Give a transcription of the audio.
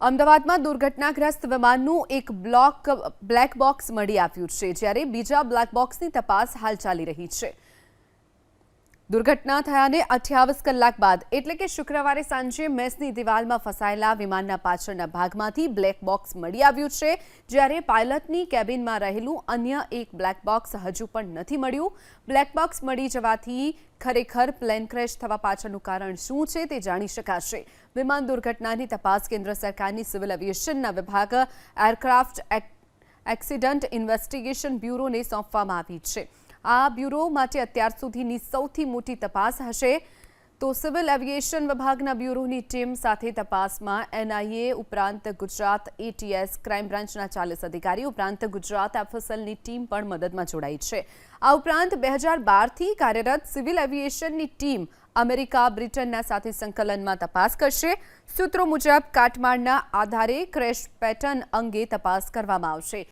અમદાવાદમાં દુર્ઘટનાગ્રસ્ત વિમાનનું એક block, black box મળી આવ્યું છે, જ્યારે બીજા બ્લેક બોક્સની તપાસ હાલ ચાલી રહી છે. દુર્ઘટના થયાને અઠ્યાવીસ કલાક બાદ એટલે કે શુક્રવારે સાંજે મેસની દિવાલમાં ફસાયેલા વિમાનના પાછળના ભાગમાંથી બ્લેક બોક્સ મળી આવ્યું છે, જ્યારે પાયલટની કેબિનમાં રહેલું અન્ય એક બ્લેક બોક્સ હજુ પણ નથી મળ્યું. બ્લેક બોક્સ મળી જવાથી ખરેખર પ્લેન ક્રેશ થવા પાછળનું કારણ શું છે તે જાણી શકાશે. વિમાન દુર્ઘટનાની તપાસ કેન્દ્ર સરકારની સિવિલ એવિએશનના વિભાગ, એરક્રાફ્ટ એક- એક્સિડન્ટ ઇન્વેસ્ટિગેશન બ્યુરોને સોંપવામાં આવી છે. આ બ્યુરો માટે અત્યાર સુધીની સૌથી મોટી તપાસ હશે. તો સિવિલ એવિએશન વિભાગના બ્યુરોની ટીમ સાથે તપાસમાં એનઆઈએ ઉપરાંત ગુજરાત એટીએસ ક્રાઇમ બ્રાન્ચના ચાલીસ અધિકારી ઉપરાંત ગુજરાત એફએસએલની ટીમ પણ મદદમાં જોડાઈ છે. આ ઉપરાંત બે હજાર બારથી કાર્યરત સિવિલ એવિએશનની ટીમ અમેરિકા, બ્રિટનના સાથે સંકલનમાં તપાસ કરશે. સૂત્રો મુજબ, કાટમાળના આધારે ક્રેશ પેટર્ન અંગે તપાસ કરવામાં આવશે.